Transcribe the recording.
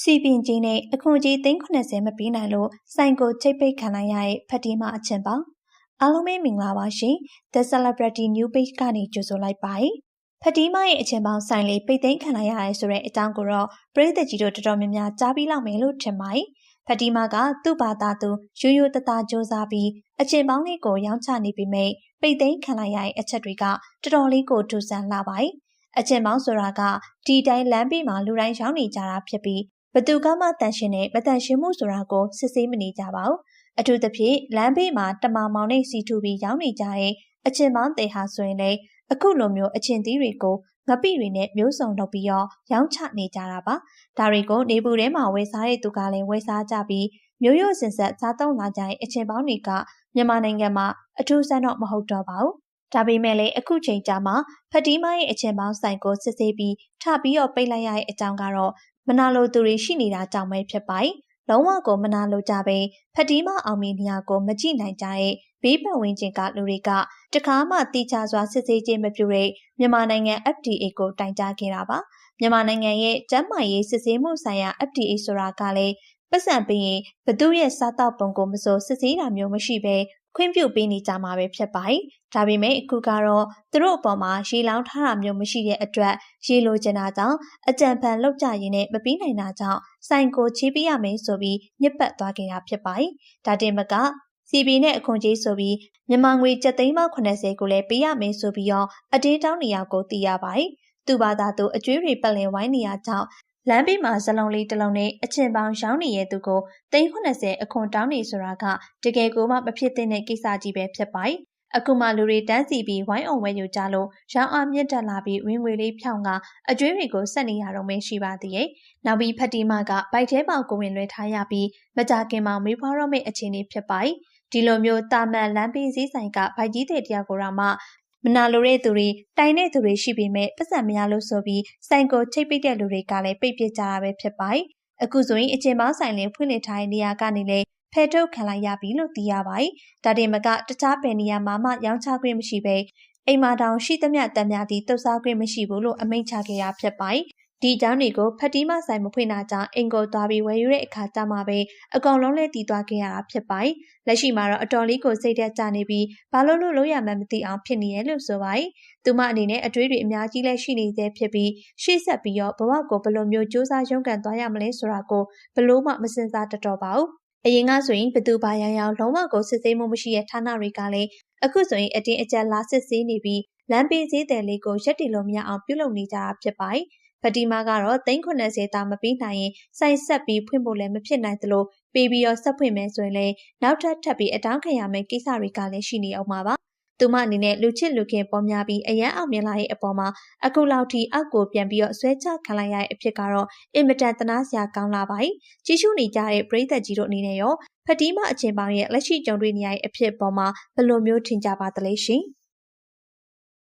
စီပင်ကြီးနဲ့အခွန်ကြီး390မပြီးနိုင်လို့ဆိုင်ကိုချိတ်ပိတ်ခံလိုက်ရတဲ့ဖတီမာအချင်းပါအားလုံးပဲမင်္ဂလာပါရှင် The Celebrity New Page ကနေကြိုဆိုလိုက်ပါတယ်ဖတီမာရဲ့အချင်းပေါင်းဆိုင်လေးပိတ်သိမ်းခံလိုက်ရတယ်ဆိုတဲ့အကြောင်းကိုတော့ပရိသတ်ကြီးတို့တော်တော်များများကြားပြီးလောက်မယ်လို့ထင်ပါတယ်ဖတီမာကသူ့ဘာသာသူရိုးရိုးတသားစ조사ပြီးအချင်းပေါင်းလေးကိုရောင်းချနေပြီးမိတ်ပိတ်သိမ်းခံလိုက်ရတဲ့အချက်တွေကတော်တော်လေးကိုထူဆန်းလာပါတယ်အချင်းပေါင်းဆိုတာကဒီတိုင်းလမ်းဘေးမှာလူတိုင်းရောင်းနေကြတာဖြစ်ပြီး ဘသူကမှတန်ရှင်နဲ့မတန်ရှင်မှုဆိုတာကိုစစ်ဆေးမနေကြပါဘူးအထူးသဖြင့်လမ်းဘေးမှာတမမောင်နဲ့စီထူပြီးရောင်းနေကြတဲ့အချင်းမောင်းတေဟာဆိုရင်လေအခုလိုမျိုးအချင်းသီးတွေကိုငပိတွေနဲ့မျိုးစုံလုပ်ပြီးတော့ရောင်းချနေကြတာပါဒါတွေကိုနေပူထဲမှာဝယ်စားတဲ့သူကလည်းဝယ်စားကြပြီးမျိုးရိုးစင်ဆက်စားသုံးလာကြတဲ့အချင်းပေါင်းတွေကမြန်မာနိုင်ငံမှာအထူးဆန်းတော့မဟုတ်တော့ပါဘူးဒါပေမဲ့လည်းအခုချိန်ကြာမှဖတီမားရဲ့အချင်းပေါင်းဆိုင်ကိုစစ်ဆေးပြီးထပြီးတော့ပိတ်လိုက်ရတဲ့အကြောင်းကတော့ မနာလိုသူတွေရှိနေတာကြောင့်ပဲဖြစ်ပါတယ်။လုံးဝကိုမနာလိုကြပဲဖတီးမအောင်မီနေရာကိုမကြည့်နိုင်ကြတဲ့ဘေးပတ်ဝန်းကျင်ကလူတွေကတခါမှတိကျစွာစစ်ဆေးခြင်းမပြုတဲ့မြန်မာနိုင်ငံ FDA ကိုတိုင်ကြားခဲ့တာပါ။မြန်မာနိုင်ငံရဲ့ကျန်းမာရေးစစ်ဆေးမှုဆိုင်ရာ FDA ဆိုတာကလည်းပတ်စံပေးရင်ဘသူရဲ့စားတောက်ပုံကိုမစိုးစစ်ဆေးတာမျိုးမရှိဘဲ ခွင့်ပြုပေးနေကြမှာပဲဖြစ်ပါတယ်။ဒါပေမဲ့အခုကတော့သူတို့အပေါ်မှာရေလောင်းထားတာမျိုးမရှိတဲ့အတွက်ရေလိုချင်တာကြောင့်အကြံဖန်လောက်ကြရင်နဲ့မပြီးနိုင်တာကြောင့်စိုင်ကိုချေးပေးရမယ်ဆိုပြီးညစ်ပတ်သွားခဲ့တာဖြစ်ပါတယ်။ဒါတင်မကစီပီနဲ့အခွန်ကြီးဆိုပြီးမြန်မာငွေကျပ်သိန်းပေါင်း80ကိုလည်းပေးရမယ်ဆိုပြီးတော့အတင်းတောင်းနေရကိုသိရပါတယ်။သူ့ဘာသာသူအကျွေးတွေပတ်လည်ဝိုင်းနေရကြောင်း လမ်းဘေးမှာဇလုံးလေးတစ်လုံးနဲ့အချင်ပေါင်းရောင်းနေရဲ့သူကို380အခွန်တောင်းနေဆိုတာကတကယ်ကိုမှမဖြစ်သင့်တဲ့ကိစ္စကြီးပဲဖြစ်ပါတယ်။အခုမှလူတွေတန်းစီပြီးဝိုင်းအောင်ဝဲယူကြလို့ရောင်းအားမြင့်တက်လာပြီးဝင်ငွေလေးဖြောင်းကအကျွေးတွေကိုဆက်နေရတော့မှရှိပါသေးရဲ့။နောက်ပြီးဖတီမာကဘိုက်ထဲပေါကိုဝင်လွှဲထားရပြီးမကြခင်မှာမေးဖွားတော့မယ့်အခြေအနေဖြစ်ပါတယ်။ဒီလိုမျိုးတာမန်လမ်းဘေးစည်းဆိုင်ကဗိုက်ကြီးတဲ့တရားကိုတော့မှ မနာလိုတဲ့သူတွေတိုင်တဲ့သူတွေရှိပေမဲ့ပတ်စံမရလို့ဆိုပြီးဆိုင်ကိုချိတ်ပိတ်တဲ့လူတွေကလည်းပိတ်ပစ်ကြတာပဲဖြစ်ပါတယ်။အခုဆိုရင်အကျဉ်းပေါင်းဆိုင်လင်းဖွင့်လှစ်ထားတဲ့နေရာကနေလည်းဖယ်ထုတ်ခံလိုက်ရပြီလို့သိရပါတယ်။ဒါတင်မကတခြားဘယ်နေရာမှာမှရောင်းချခွင့်မရှိဘဲအိမ်မာတောင်ရှိသမျှတံများသည့်တုတ်စားခွင့်မရှိဘူးလို့အမိန့်ချခဲ့ရဖြစ်ပါတယ် ဒီအကြောင်းတွေကိုဖတ်တီးမဆိုင်မဖွင့်တာကြောင့်အင်ကိုသွားပြီးဝယ်ယူတဲ့အခါကျမှပဲအကောင်လုံးလဲတည်သွားခဲ့ရတာဖြစ်ပါတယ်။လက်ရှိမှာတော့အတော်လေးကိုစိတ်သက်ကြနေပြီးဘာလို့လို့လို့ရမှန်းမသိအောင်ဖြစ်နေရဲ့လို့ဆိုပါတယ်။သူမအနေနဲ့အတွေးတွေအများကြီးလဲရှိနေသေးဖြစ်ပြီးရှေ့ဆက်ပြီးတော့ဘဝကိုဘယ်လိုမျိုးစူးစမ်းရုန်းကန်သွားရမလဲဆိုတာကိုဘလို့မှမစင်စားတတ်တော့ပါဘူး။အရင်ကဆိုရင်ဘသူဘာရန်ရောင်လုံးဝကိုစစ်ဆေးမှုမရှိတဲ့ဌာနတွေကလည်းအခုဆိုရင်အတင်းအကျပ်လာစစ်ဆေးနေပြီးလမ်းပေးစည်းတယ်လေးကိုရက်တီလို့မရအောင်ပြုလုပ်နေကြတာဖြစ်ပါတယ်။ ဖတီမာကတော့390တာမပြီးနိုင်ရင်စိုက်ဆက်ပြီးဖွင့်ဖို့လည်းမဖြစ်နိုင်သလိုပေးပြီးတော့ဆက်ဖွင့်မယ်ဆိုရင်လည်းနောက်ထပ်ထပ်ပြီးအတောင်းခံရမယ့်ကိစ္စတွေကလည်းရှိနေအောင်ပါပါသူမအနေနဲ့လူချစ်လူခင်ပေါ်များပြီးအရန်အောင်မြင်လာတဲ့အပေါ်မှာအခုလောက်ထိအောက်ကိုပြန်ပြီးတော့ဆွဲချခံလိုက်ရတဲ့အဖြစ်ကတော့အင်မတန်သနာစရာကောင်းလာပါ යි ကြီးစုနေကြတဲ့ပရိသတ်ကြီးတို့အနေနဲ့ရောဖတီးမအချင်းပေါင်းရဲ့လက်ရှိကြုံတွေ့နေရတဲ့အဖြစ်ပေါ်မှာဘယ်လိုမျိုးထင်ကြပါသလဲရှင်။